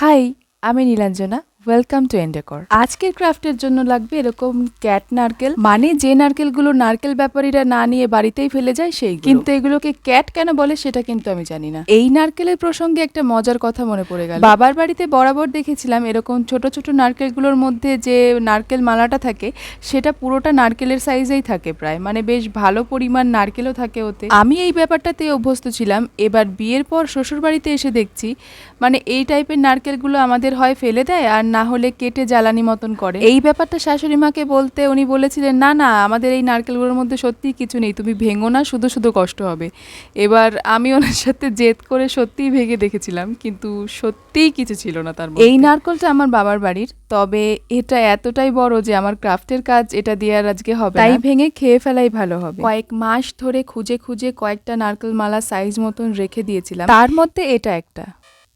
High আমি Nilanjana. Welcome to এন্ডেকর আজকের ক্রাফটের জন্য লাগবে এরকম ক্যাট নারকেল। মানে যে নারকেলগুলো নারকেল ব্যাপারীরা না নিয়ে বাড়িতেই ফেলে যায় সেই কিন্তু এগুলোকে ক্যাট কেন বলে সেটা কিন্তু আমি জানি না। এই নারকেলের প্রসঙ্গে একটা মজার কথা মনে পড়ে গেল। বাবার বাড়িতে বরাবর দেখেছিলাম এরকম ছোট ছোট নারকেলগুলোর মধ্যে যে নারকেল মালাটা থাকে, সেটা পুরোটা নারকেলের সাইজেই থাকে প্রায়। মানে বেশ ভালো পরিমাণ নারকেলও থাকে ওতে। আমি এই ব্যাপারটাতে অভ্যস্ত ছিলাম। এবার বিয়ের পর শ্বশুর বাড়িতে এসে দেখছি মানে এই টাইপের নারকেলগুলো আমাদের হয় ফেলে দেয় আর না হলে কেটে জ্বালানি মতন করে। এই ব্যাপারটা শাশুড়ি মাকে বলতে উনি বলেছিলেন না না আমাদের এই নারকেলগুলোর মধ্যে সত্যিই কিছু নেই তুমি ভেঙো না শুধু শুধু কষ্ট হবে। এবার আমি ওনার সাথে জেদ করে সত্যিই ভেঙে দেখেছিলাম কিন্তু সত্যিই কিছু ছিল না তার এই নারকেলটা আমার বাবার বাড়ির তবে এটা এতটাই বড় যে আমার ক্রাফটের কাজ এটা দিয়ে আর আজকে হবে তাই ভেঙে খেয়ে ফেলাই ভালো হবে। কয়েক মাস ধরে খুঁজে খুঁজে কয়েকটা নারকেল মালা সাইজ মতন রেখে দিয়েছিলাম। তার মধ্যে এটা একটা।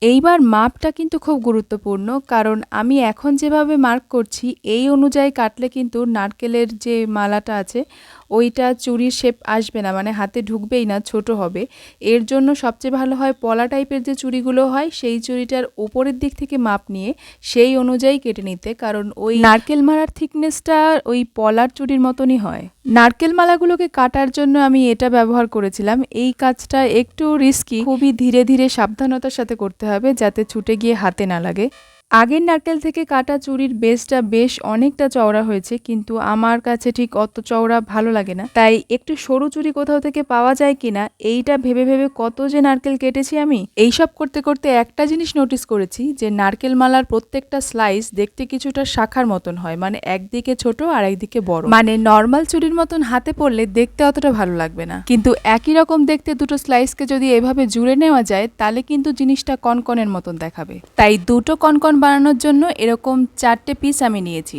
এইবার মাপটা কিন্তু খুব গুরুত্বপূর্ণ, কারণ আমি এখন যেভাবে মার্ক করছি, এই অনুযায়ী কাটলে কিন্তু নারকেলের যে মালাটা আছে ওইটা চুরির শেপ আসবে না মানে হাতে ঢুকবেই না, ছোট হবে। এর জন্য সবচেয়ে ভালো হয় পলা টাইপের যে চুড়িগুলো হয়, সেই চুড়িটার ওপরের দিক থেকে মাপ নিয়ে সেই অনুযায়ী কেটে নিতে, কারণ ওই নারকেল মালার থিকনেসটা ওই পলার চুড়ির মতনই হয়। নারকেল মালাগুলোকে কাটার জন্য আমি এটা ব্যবহার করেছিলাম। এই কাজটা একটু রিস্কি খুবই ধীরে ধীরে সাবধানতার সাথে করতে হবে, যাতে ছুটে গিয়ে হাতে না লাগে। আগের নারকেল থেকে কাটা চুরির বেসটা বেশ অনেকটা চওড়া হয়েছে, কিন্তু আমার কাছে ঠিক অত চওড়া ভালো লাগে না। তাই একটু সরু চুরি কোথাও থেকে পাওয়া যায় কিনা, এইটা ভেবে ভেবে কত যে নারকেল কেটেছি আমি। এইসব করতে করতে একটা জিনিস নোটিস করেছি যে, নারকেল মালার প্রত্যেকটা স্লাইস দেখতে কিছুটা শাখার মতন হয় মানে একদিকে ছোট আর একদিকে বড়। মানে নর্মাল চুরির মতন হাতে পড়লে দেখতে অতটা ভালো লাগবে না। কিন্তু একই রকম দেখতে দুটো স্লাইসকে যদি এভাবে জুড়ে নেওয়া যায়, তাহলে কিন্তু জিনিসটা কনকনের মতন দেখাবে। তাই দুটো কনকন বানানোর জন্য এরকম চারটে পিস আমি নিয়েছি।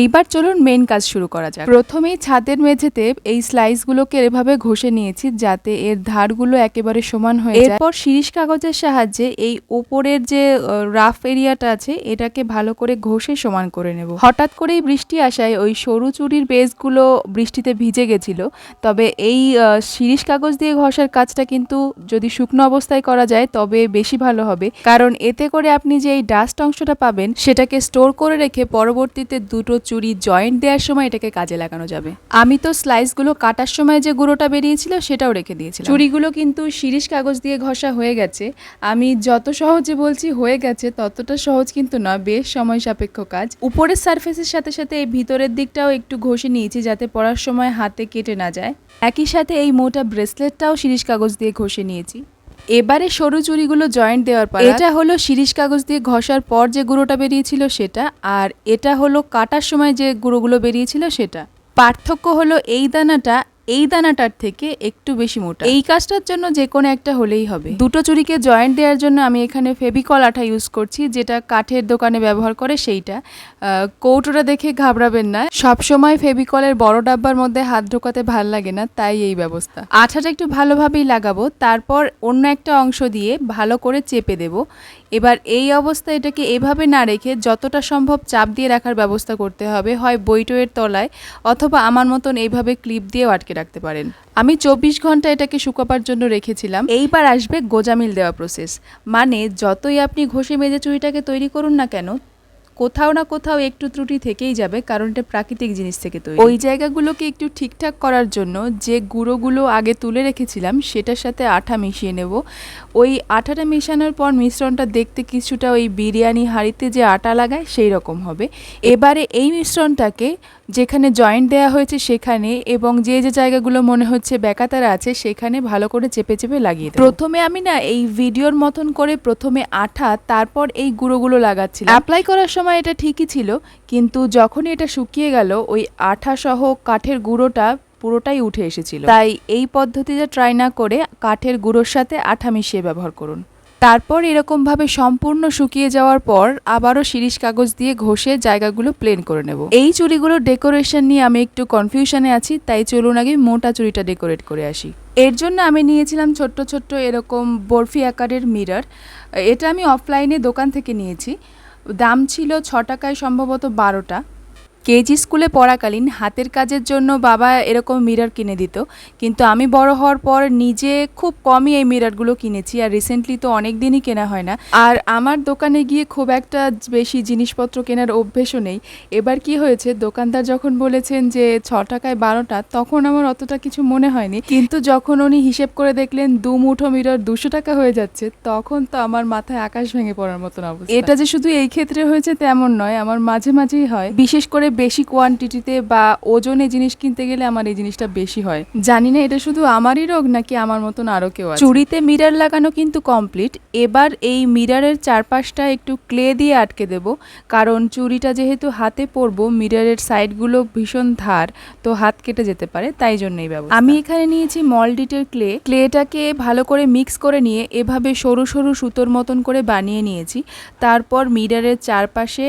এইবার চলুন মেন কাজ শুরু করা যাক। প্রথমেই ছাদের মেঝেতে এই স্লাইসগুলোকে এভাবে ঘষে নিয়েছি যাতে এর ধারগুলো একেবারে সমান হয়ে যায়। এরপর শিরিষ কাগজের সাহায্যে এই ওপরের যে রাফ এরিয়াটা আছে, এটাকে ভালো করে ঘষে সমান করে নেব। হঠাৎ করেই বৃষ্টি আসায় ওই সরু চুরির বেসগুলো বৃষ্টিতে ভিজে গেছিল। তবে এই শিরিষ কাগজ দিয়ে ঘষার কাজটা কিন্তু যদি শুকনো অবস্থায় করা যায়, তবে বেশি ভালো হবে। কারণ এতে করে আপনি যে এই ডাস্ট অংশটা পাবেন, সেটাকে স্টোর করে রেখে পরবর্তীতে দুটো চুরি, জয়েন্ট দেওয়ার সময় এটাকে কাজে লাগানো যাবে। আমি তো স্লাইসগুলো কাটার সময় যে গুঁড়োটা বেরিয়েছিল সেটাও রেখে দিয়েছিলাম। চুরিগুলো কিন্তু শিরিষ কাগজ দিয়ে ঘষা হয়ে গেছে। আমি যত সহজে বলছি হয়ে গেছে, ততটা সহজ কিন্তু না বেশ সময় সাপেক্ষ কাজ। উপরের সারফেসের সাথে সাথে এই ভিতরের দিকটাও একটু ঘষে নিয়েছি যাতে পড়ার সময় হাতে কেটে না যায়। একই সাথে এই মোটা ব্রেসলেটটাও শিরিষ কাগজ দিয়ে ঘষে নিয়েছি। এবারে সরু চুরিগুলো জয়েন্ট দেওয়ার পর এটা হলো শিরিষ কাগজ দিয়ে ঘষার পর যে গুঁড়োটা বেরিয়েছিল সেটা আর এটা হলো কাটার সময় যে গুঁড়োগুলো বেরিয়েছিল সেটা। পার্থক্য হলো এই দানাটা এই দানাটার থেকে একটু বেশি মোটা। এই কাজটার জন্য যে কোনো একটা হলেই হবে। দুটো চুরিকে জয়েন্ট দেওয়ার জন্য আমি এখানে ফেভিকল আঠা ইউজ করছি, যেটা কাঠের দোকানে ব্যবহার করে সেইটা। কৌটোটা দেখে ঘাবড়াবেন না। সব সময় ফেভিকলের বড় ডাব্বার মধ্যে হাত ঢোকাতে ভালো লাগে না, তাই এই ব্যবস্থা। আঠাটা একটু ভালোভাবেই লাগাবো, তারপর অন্য একটা অংশ দিয়ে ভালো করে চেপে দেব। এবার এই অবস্থা এটাকে এভাবে না রেখে যতটা সম্ভব চাপ দিয়ে রাখার ব্যবস্থা করতে হবে, হয় বইটয়ের তলায় অথবা আমার মতন এইভাবে ক্লিপ দিয়েও আটকে রাখতে পারেন। আমি চব্বিশ ঘণ্টা এটাকে শুকাবার জন্য রেখেছিলাম। এইবার আসবে গোজামিল দেওয়া প্রসেস মানে যতই আপনি ঘষে মেজে চুড়িটাকে তৈরি করুন না কেন কোথাও না কোথাও একটু ত্রুটি থেকেই যাবে, কারণ এটা প্রাকৃতিক জিনিস থেকে তৈরি। ওই জায়গাগুলোকে একটু ঠিকঠাক করার জন্য যে গুঁড়োগুলো আগে তুলে রেখেছিলাম, সেটার সাথে আঠা মিশিয়ে নেব। ওই আঠাটা মেশানোর পর মিশ্রণটা দেখতে কিছুটা ওই বিরিয়ানি হাঁড়িতে যে আটা লাগায় সেই রকম হবে। এবারে এই মিশ্রণটাকে যেখানে জয়েন্ট দেওয়া হয়েছে সেখানে এবং যে যে জায়গাগুলো মনে হচ্ছে বেকাতারা আছে সেখানে ভালো করে চেপে চেপে লাগিয়ে প্রথমে আমি না এই ভিডিওর মতন করে প্রথমে আঠা, তারপর এই গুঁড়োগুলো লাগাচ্ছি অ্যাপ্লাই করার সময় এটা ঠিকই ছিল, কিন্তু যখনই এটা শুকিয়ে গেল, ওই আঠা সহ কাঠের গুঁড়োটা পুরোটাই উঠে এসেছিল। তাই এই পদ্ধতিটা ট্রাই না করে কাঠের গুঁড়োর সাথে আঠা মিশিয়ে ব্যবহার করুন। তারপর এরকমভাবে সম্পূর্ণ শুকিয়ে যাওয়ার পর আবারও শিরিষ কাগজ দিয়ে ঘষে জায়গাগুলো প্লেন করে নেব। এই চুড়িগুলোর ডেকোরেশন নিয়ে আমি একটু কনফিউশনে আছি, তাই চলুন আগে মোটা চুড়িটা ডেকোরেট করে আসি। এর জন্য আমি নিয়েছিলাম ছোট্ট ছোট্ট এরকম বরফি আকারের মিরর এটা আমি অফলাইনে দোকান থেকে নিয়েছি। দাম ছিল ছ টাকায় সম্ভবত বারোটা। কেজি স্কুলে পড়াকালীন হাতের কাজের জন্য বাবা এরকম মিরর কিনে দিত। কিন্তু আমি বড় হওয়ার পর নিজে খুব কমই এই মিররগুলো কিনেছি আর রিসেন্টলি তো অনেক দিনই কেনা হয় না। আর আমার দোকানে গিয়ে খুব একটা বেশি জিনিসপত্র কেনার অভ্যেসও নেই। এবার কি হয়েছে, দোকানদার যখন বলেছেন যে ছ টাকায় বারোটা তখন আমার অতটা কিছু মনে হয়নি। কিন্তু যখন উনি হিসেব করে দেখলেন দু মুঠো মিরর দুশো টাকা হয়ে যাচ্ছে, তখন তো আমার মাথায় আকাশ ভেঙে পড়ার মতন অবস্থা। এটা যে শুধু এই ক্ষেত্রে হয়েছে তেমন নয়, আমার মাঝে মাঝেই হয়। বিশেষ করে বেশি কোয়ান্টিটিতে বা ওজনে জিনিস কিনতে গেলে আমার এই জিনিসটা বেশি হয়। জানি না এটা শুধু আমারই রোগ নাকি আমার মতন আরও কেউ চুড়িতে মিরর লাগানো কিন্তু কমপ্লিট এবার এই মিরারের চারপাশটা একটু ক্লে দিয়ে আটকে দেব। কারণ চুড়িটা যেহেতু হাতে পরবো মিরারের সাইডগুলো ভীষণ ধার, তো হাত কেটে যেতে পারে, তাই জন্যই ব্যবস্থা। আমি এখানে নিয়েছি মলডিটের ক্লে ক্লেটাকে ভালো করে মিক্স করে নিয়ে এভাবে সরু সরু সুতোর মতন করে বানিয়ে নিয়েছি। তারপর মিরারের চারপাশে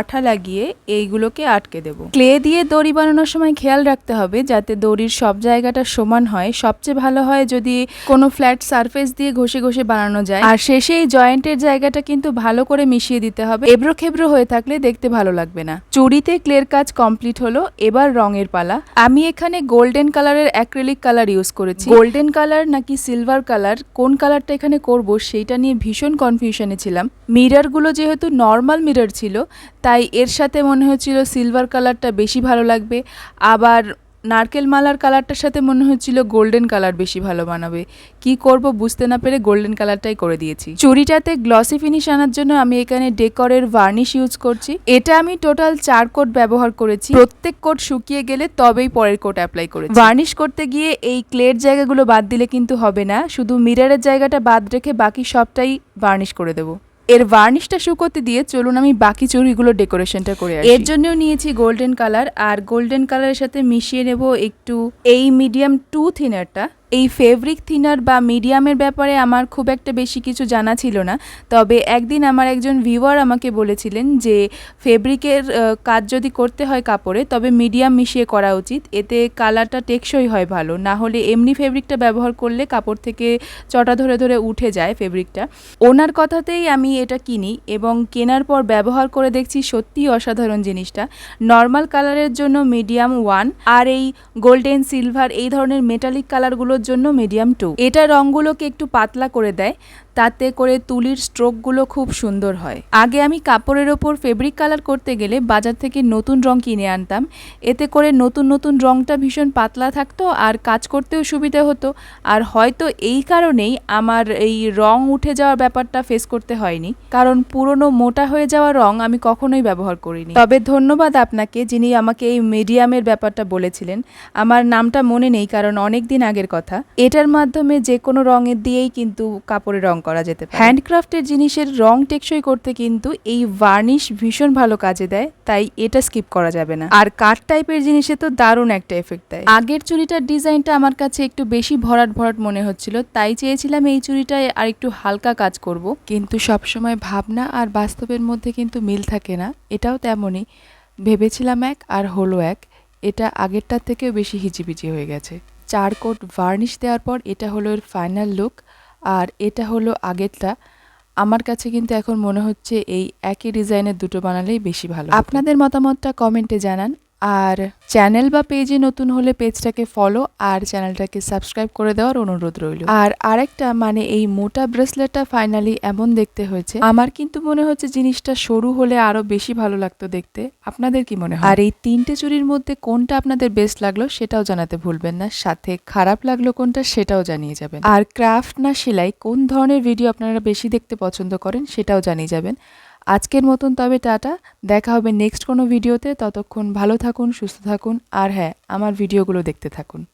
আঠা লাগিয়ে এইগুলোকে আটকে দেব। ক্লে দিয়ে দড়ি বানানোর সময় খেয়াল রাখতে হবে যাতে দড়ির সব জায়গাটা সমান হয়। সবচেয়ে ভালো হয় যদি কোনো ফ্ল্যাট সারফেস দিয়ে ঘষে ঘষে বানানো যায়। আর শেষে এই জয়েন্টের জায়গাটা কিন্তু ভালো করে মিশিয়ে দিতে হবে। এবড়ো খেবড়ো হয়ে থাকলে দেখতে ভালো লাগবে না। চুড়িতে ক্লের কাজ কমপ্লিট হলো। এবার রঙের পালা। আমি এখানে গোল্ডেন কালারের অ্যাক্রিলিক কালার ইউজ করেছি। গোল্ডেন কালার নাকি সিলভার কালার? কোন কালারটা এখানে করব? সেইটা নিয়ে ভীষণ কনফিউশনে ছিলাম। মিররগুলো যেহেতু নর্মাল মিরর ছিল, তাই এর সাথে মনে হচ্ছিল সিলভার কালারটা বেশি ভালো লাগবে। আবার নারকেল মালার কালারটার সাথে মনে হচ্ছিল গোল্ডেন কালার বেশি ভালো বানাবে। কি করব বুঝতে না পেরে গোল্ডেন কালারটাই করে দিয়েছি। চুরিটাতে গ্লসি ফিনিশ আনার জন্য আমি এখানে ডেকরের ভার্নিশ ইউজ করছি। এটা আমি টোটাল চার কোট ব্যবহার করেছি। প্রত্যেক কোট শুকিয়ে গেলে তবেই পরের কোট অ্যাপ্লাই করেছি। ভার্নিশ করতে গিয়ে এই ক্লের জায়গাগুলো বাদ দিলে কিন্তু হবে না। শুধু মিররের জায়গাটা বাদ রেখে বাকি সবটাই ভার্নিশ করে দেবো। এর ভার্নিশটা শুকোতে দিয়ে চলুন আমি বাকি চুড়িগুলো ডেকোরেশনটা করে এর জন্যও নিয়েছি গোল্ডেন কালার আর গোল্ডেন কালারের সাথে মিশিয়ে নেব একটু এই মিডিয়াম টু। থিনারটা এই ফেব্রিক থিনার বা মিডিয়ামের ব্যাপারে আমার খুব একটা বেশি কিছু জানা ছিল না। তবে একদিন আমার একজন ভিউয়ার আমাকে বলেছিলেন যে ফেব্রিকের কাজ যদি করতে হয় কাপড়ে, তবে মিডিয়াম মিশিয়ে করা উচিত। এতে কালারটা টেকসই হয় ভালো। না হলে এমনি ফেব্রিকটা ব্যবহার করলে কাপড় থেকে চটা ধরে ধরে উঠে যায় ফেব্রিকটা ওনার কথাতেই আমি এটা কিনি এবং কেনার পর ব্যবহার করে দেখছি সত্যিই অসাধারণ জিনিসটা। নর্মাল কালারের জন্য মিডিয়াম ওয়ান আর এই গোল্ডেন সিলভার এই ধরনের মেটালিক কালারগুলোর জন্য মিডিয়াম টু এটা রঙগুলোকে একটু পাতলা করে দেয়। তাতে করে তুলির স্ট্রোকগুলো খুব সুন্দর হয়। আগে আমি কাপড়ের ওপর ফেব্রিক কালার করতে গেলে বাজার থেকে নতুন রং কিনে আনতাম। এতে করে নতুন নতুন রংটা ভীষণ পাতলা থাকতো আর কাজ করতেও সুবিধা হতো। আর হয়তো এই কারণেই আমার এই রং উঠে যাওয়ার ব্যাপারটা ফেস করতে হয়নি। কারণ পুরনো মোটা হয়ে যাওয়া রং আমি কখনোই ব্যবহার করিনি। তবে ধন্যবাদ আপনাকে যিনি আমাকে এই মিডিয়ামের ব্যাপারটা বলেছিলেন। আমার নামটা মনে নেই কারণ অনেক দিন আগের কথা। এটার মাধ্যমে যে কোনো রঙের দিয়েই কিন্তু কাপড়ে রং করা যেতে পারে। হ্যান্ডক্রাফটের জিনিসের রং টেকসই করতে কিন্তু এই ভার্নিশ ভীষণ ভালো কাজে দেয়, তাই এটা স্কিপ করা যাবে না। আর কাঠ টাইপের জিনিসে তো দারুণ একটা এফেক্ট দেয়। আগের চুড়িটার ডিজাইনটা আমার কাছে একটু বেশি ভরাট ভরাট মনে হচ্ছিল, তাই চেয়েছিলাম এই চুড়িটায় আর একটু হালকা কাজ করব। কিন্তু সবসময় ভাবনা আর বাস্তবের মধ্যে কিন্তু মিল থাকে না, এটাও তেমনই। ভেবেছিলাম এক আর হলো এক, এটা আগেরটার থেকেও বেশি হিচিবিচি হয়ে গেছে। চার কোট ভার্নিশ দেওয়ার পর এটা হলো এর ফাইনাল লুক আর এটা হলো আগেরটা। আমার কাছে কিন্তু এখন মনে হচ্ছে এই একই ডিজাইনের দুটো বানালেই বেশি ভালো আপনাদের মতামতটা কমেন্টে জানান। আর চ্যানেল বা পেজে নতুন হলে পেজটাকে ফলো আর চ্যানেলটাকে সাবস্ক্রাইব করে দেওয়ার অনুরোধ রইল। আর আরেকটা মানে এই মোটা ব্রেসলেটটা ফাইনালি এমন দেখতে হয়েছে। আমার কিন্তু মনে হচ্ছে জিনিসটা সরু হলে আরও বেশি ভালো লাগতো দেখতে। আপনাদের কি মনে হয়? আর এই তিনটে চুরির মধ্যে কোনটা আপনাদের বেস্ট লাগল সেটাও জানাতে ভুলবেন না। সাথে খারাপ লাগল কোনটা সেটাও জানিয়ে যাবেন। আর ক্রাফট না সেলাই কোন ধরনের ভিডিও আপনারা বেশি দেখতে পছন্দ করেন সেটাও জানিয়ে যাবেন। আজকের মতন তবে টাটা। দেখা হবে নেক্সট কোনো ভিডিওতে ততক্ষণ ভালো থাকুন, সুস্থ থাকুন। আর হ্যাঁ আমার ভিডিওগুলো দেখতে থাকুন।